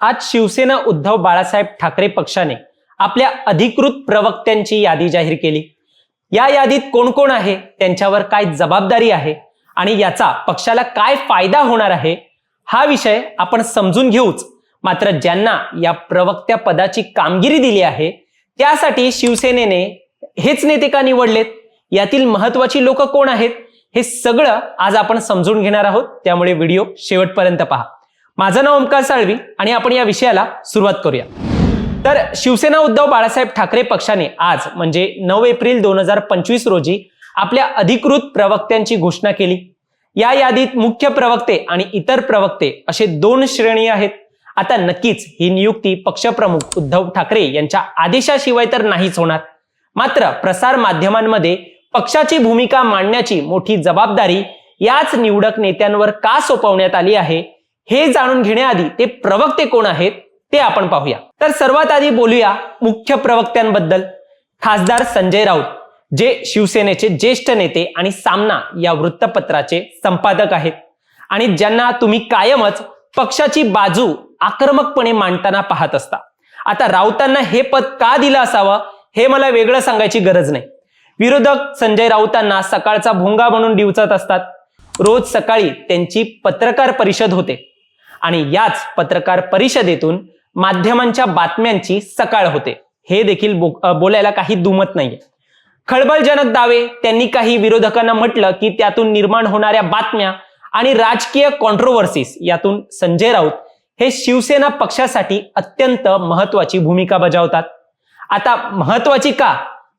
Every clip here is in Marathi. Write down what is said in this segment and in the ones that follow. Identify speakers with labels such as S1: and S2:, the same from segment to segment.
S1: आज शिवसेना उद्धव बाळासाहेब ठाकरे पक्षाने आपल्या अधिकृत प्रवक्त्यांची यादी जाहीर केली. या यादीत कोण कोण आहे? त्यांच्यावर काय जबाबदारी आहे? आणि याचा पक्षाला काय फायदा होणार आहे? हा विषय आपण समजून घेऊच. मात्र ज्यांना या प्रवक्त्या पदाची कामगिरी दिली आहे त्यासाठी शिवसेनेने हेच नेते का निवडलेत? यातील महत्वाची लोक कोण आहेत? हे सगळं आज आपण समजून घेणार आहोत. त्यामुळे व्हिडिओ शेवटपर्यंत पहा. माझं नाव ओमकार साळवी आणि आपण या विषयाला सुरुवात करूया. तर शिवसेना उद्धव बाळासाहेब ठाकरे पक्षाने आज म्हणजे नऊ एप्रिल दोन हजार पंचवीस रोजी आपल्या अधिकृत प्रवक्त्यांची घोषणा केली. या यादीत मुख्य प्रवक्ते आणि इतर प्रवक्ते असे दोन श्रेणी आहेत. आता नक्कीच ही नियुक्ती पक्षप्रमुख उद्धव ठाकरे यांच्या आदेशाशिवाय तर नाहीच होणार. मात्र प्रसार माध्यमांमध्ये पक्षाची भूमिका मांडण्याची मोठी जबाबदारी याच निवडक नेत्यांवर का सोपवण्यात आली आहे? हे जाणून घेण्याआधी ते प्रवक्ते कोण आहेत ते आपण पाहूया. तर सर्वात आधी बोलूया मुख्य प्रवक्त्यांबद्दल. खासदार संजय राऊत जे शिवसेनेचे ज्येष्ठ नेते आणि सामना या वृत्तपत्राचे संपादक आहेत. आणि ज्यांना तुम्ही कायमच पक्षाची बाजू आक्रमकपणे मांडताना पाहत असता. आता राऊतांना हे पद का दिलं असावं हे मला वेगळं सांगायची गरज नाही. विरोधक संजय राऊतांना सकाळचा भोंगा म्हणून डिवचत असतात. रोज सकाळी त्यांची पत्रकार परिषद होते. आणि याच पत्रकार परिषदेतून माध्यमांच्या बातम्यांची सकाळ होते. हे देखील बोलायला काही दुमत नाहीये. खळबळजनक दावे त्यांनी काही विरोधकांना म्हटलं की त्यातून निर्माण होणाऱ्या बातम्या आणि राजकीय कॉन्ट्रोवर्सीस यातून संजय राऊत हे शिवसेना पक्षासाठी अत्यंत महत्वाची भूमिका बजावतात. आता महत्वाची का?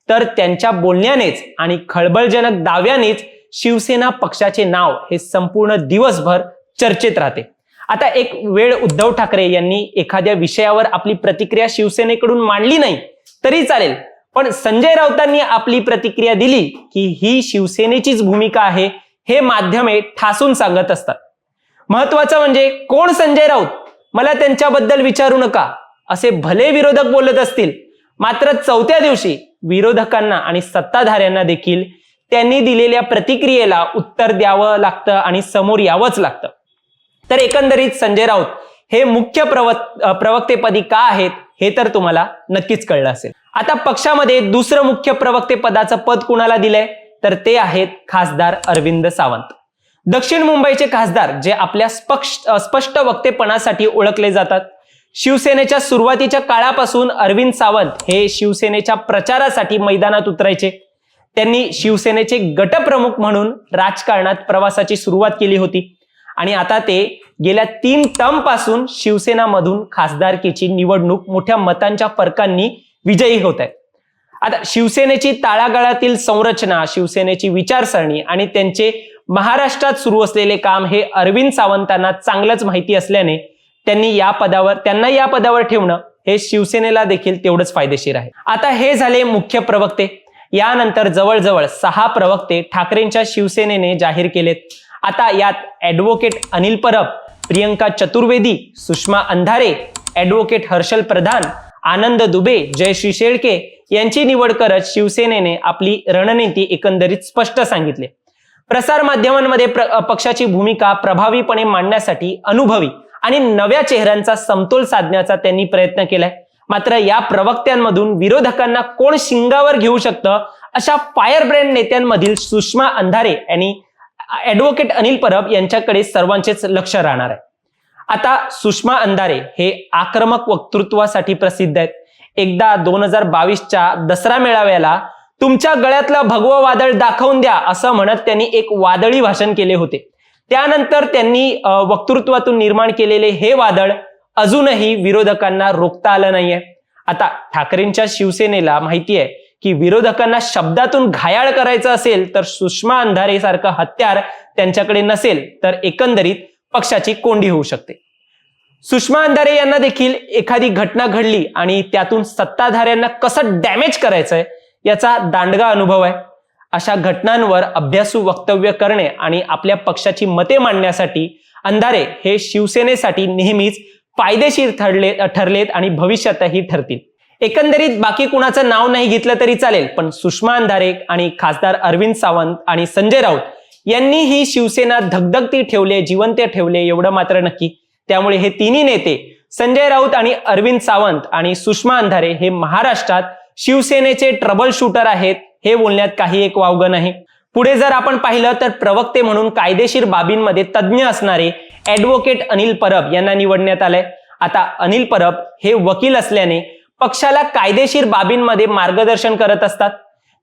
S1: तर त्यांच्या बोलण्यानेच आणि खळबळजनक दाव्यानेच शिवसेना पक्षाचे नाव हे संपूर्ण दिवसभर चर्चेत राहते. आता एक वेळ उद्धव ठाकरे यांनी एखाद्या विषयावर आपली प्रतिक्रिया शिवसेनेकडून मांडली नाही तरी चालेल. पण संजय राऊतांनी आपली प्रतिक्रिया दिली की ही शिवसेनेचीच भूमिका आहे हे माध्यमे ठासून सांगत असतात. महत्वाचं म्हणजे कोण संजय राऊत? मला त्यांच्याबद्दल विचारू नका. असे भले विरोधक बोलत असतील मात्र चौथ्या दिवशी विरोधकांना आणि सत्ताधाऱ्यांना देखील त्यांनी दिलेल्या प्रतिक्रियेला उत्तर द्यावं लागतं आणि समोर यावंच लागतं. तर एकंदरीत संजय राऊत हे मुख्य प्रवत प्रवक्तेपदी का आहेत हे तर तुम्हाला नक्कीच कळलं असेल. आता पक्षामध्ये दुसरं मुख्य प्रवक्ते पदाचं पद कुणाला दिलंय? तर ते आहेत खासदार अरविंद सावंत. दक्षिण मुंबईचे खासदार जे आपल्या स्पष्ट स्पष्ट वक्तेपणासाठी ओळखले जातात. शिवसेनेच्या सुरुवातीच्या काळापासून अरविंद सावंत हे शिवसेनेच्या प्रचारासाठी मैदानात उतरायचे. त्यांनी शिवसेनेचे गटप्रमुख म्हणून राजकारणात प्रवासाची सुरुवात केली होती. आणि आता ते गेल्या तीन टर्मपासून शिवसेनामधून खासदारकीची निवडणूक मोठ्या मतांच्या फरकांनी विजयी होत आहे आता शिवसेनेची तळागाळातील संरचना शिवसेनेची विचारसरणी आणि त्यांचे महाराष्ट्रात सुरू असलेले काम हे अरविंद सावंतांना चांगलंच माहिती असल्याने त्यांनी या पदावर त्यांना या पदावर ठेवणं हे शिवसेनेला देखील तेवढंच फायदेशीर आहे. आता हे झाले मुख्य प्रवक्ते. यानंतर जवळजवळ सहा प्रवक्ते ठाकरेंच्या शिवसेनेने जाहीर केलेत. आता यात ॲडव्होकेट अनिल परब प्रियंका चतुर्वेदी सुषमा अंधारे ॲडव्होकेट हर्षल प्रधान आनंद दुबे जयश्री शेळके यांची निवड करत शिवसेनेने आपली रणनीती एकंदरीत स्पष्ट सांगितले. प्रसार माध्यमांमध्ये प्र- पक्षाची भूमिका प्रभावीपणे मांडण्यासाठी अनुभवी आणि नव्या चेहऱ्यांचा समतोल साधण्याचा त्यांनी प्रयत्न केलाय. मात्र या प्रवक्त्यांमधून विरोधकांना कोण शिंगावर घेऊ शकतं अशा फायर ब्रँड नेत्यांमधील सुषमा अंधारे यांनी ऍडव्होकेट अनिल परब यांच्याकडे सर्वांचेच लक्ष राहणार आहे. आता सुषमा अंधारे हे आक्रमक वक्तृत्वासाठी प्रसिद्ध आहेत. एकदा दोन हजार बावीसच्या दसरा मेळाव्याला तुमच्या गळ्यातलं भगवं वादळ दाखवून द्या असं म्हणत त्यांनी एक वादळी भाषण केले होते. त्यानंतर त्यांनी वक्तृत्वातून निर्माण केलेले हे वादळ अजूनही विरोधकांना रोखता आलं नाहीये. आता ठाकरेंच्या शिवसेनेला माहिती आहे की विरोधकांना शब्दातून घायाळ करायचं असेल तर सुषमा अंधारे सारखं हत्यार त्यांच्याकडे नसेल तर एकंदरीत पक्षाची कोंडी होऊ शकते. सुषमा अंधारे यांना देखील एखादी घटना घडली आणि त्यातून सत्ताधाऱ्यांना कसं डॅमेज करायचंय याचा दांडगा अनुभव आहे. अशा घटनांवर अभ्यासू वक्तव्य करणे आणि आपल्या पक्षाची मते मांडण्यासाठी अंधारे हे शिवसेनेसाठी नेहमीच फायदेशीर ठरले ठरलेत आणि भविष्यातही ठरतील. एकंदरीत बाकी कुणाचं नाव नाही घेतलं तरी चालेल पण सुषमा अंधारे आणि खासदार अरविंद सावंत आणि संजय राऊत यांनी ही शिवसेना धगधगती ठेवले जिवंत ठेवले एवढं मात्र नक्की. त्यामुळे हे तिन्ही नेते संजय राऊत आणि अरविंद सावंत आणि सुषमा अंधारे हे महाराष्ट्रात शिवसेनेचे ट्रबल शूटर आहेत हे बोलण्यात काही एक वावगं नाही. पुढे जर आपण पाहिलं तर प्रवक्ते म्हणून कायदेशीर बाबींमध्ये तज्ज्ञ असणारे ऍडव्होकेट अनिल परब यांना निवडण्यात आलंय. आता अनिल परब हे वकील असल्याने पक्षाला कायदेशीर बाबींमध्ये मार्गदर्शन करत असतात.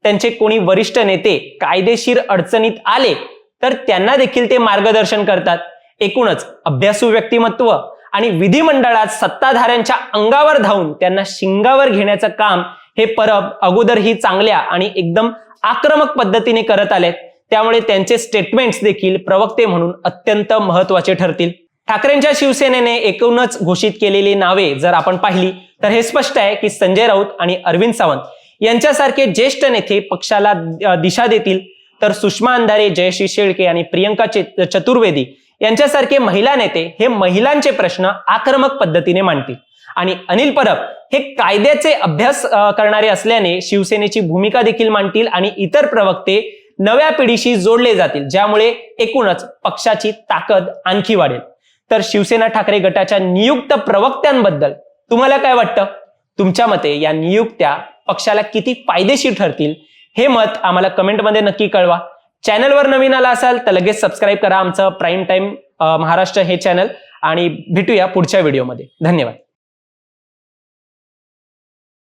S1: त्यांचे कोणी वरिष्ठ नेते कायदेशीर अडचणीत आले तर त्यांना देखील ते मार्गदर्शन करतात. एकूणच अभ्यासू व्यक्तिमत्व आणि विधिमंडळात सत्ताधाऱ्यांच्या अंगावर धावून त्यांना शिंगावर घेण्याचं काम हे परब अगोदरही चांगल्या आणि एकदम आक्रमक पद्धतीने करत आलेत. त्यामुळे त्यांचे स्टेटमेंट्स देखील प्रवक्ते म्हणून अत्यंत महत्त्वाचे ठरतील. ठाकरेंच्या शिवसेनेने एकूणच घोषित केलेली नावे जर आपण पाहिली तर हे स्पष्ट आहे की संजय राऊत आणि अरविंद सावंत यांच्यासारखे ज्येष्ठ नेते पक्षाला दिशा देतील. तर सुषमा अंधारे जयश्री शेळके आणि प्रियंका चतुर्वेदी यांच्यासारखे महिला नेते हे महिलांचे प्रश्न आक्रमक पद्धतीने मांडतील. आणि अनिल परब हे कायद्याचे अभ्यास करणारे असल्याने शिवसेनेची भूमिका देखील मांडतील आणि इतर प्रवक्ते नव्या पिढीशी जोडले जातील ज्यामुळे एकूणच पक्षाची ताकद आणखी वाढेल. तर शिवसेना ठाकरे गटाच्या नियुक्त प्रवक्त्यांबद्दल तुम्हाला काय वाटतं? तुमच्या मते या नियुक्त्या पक्षाला किती फायदेशीर ठरतील? हे मत आम्हाला कमेंटमध्ये नक्की कळवा. चॅनलवर नवीन आला असाल तर लगेच सबस्क्राईब करा आमचं प्राईम टाईम महाराष्ट्र हे चॅनल आणि भेटूया पुढच्या व्हिडिओमध्ये. धन्यवाद.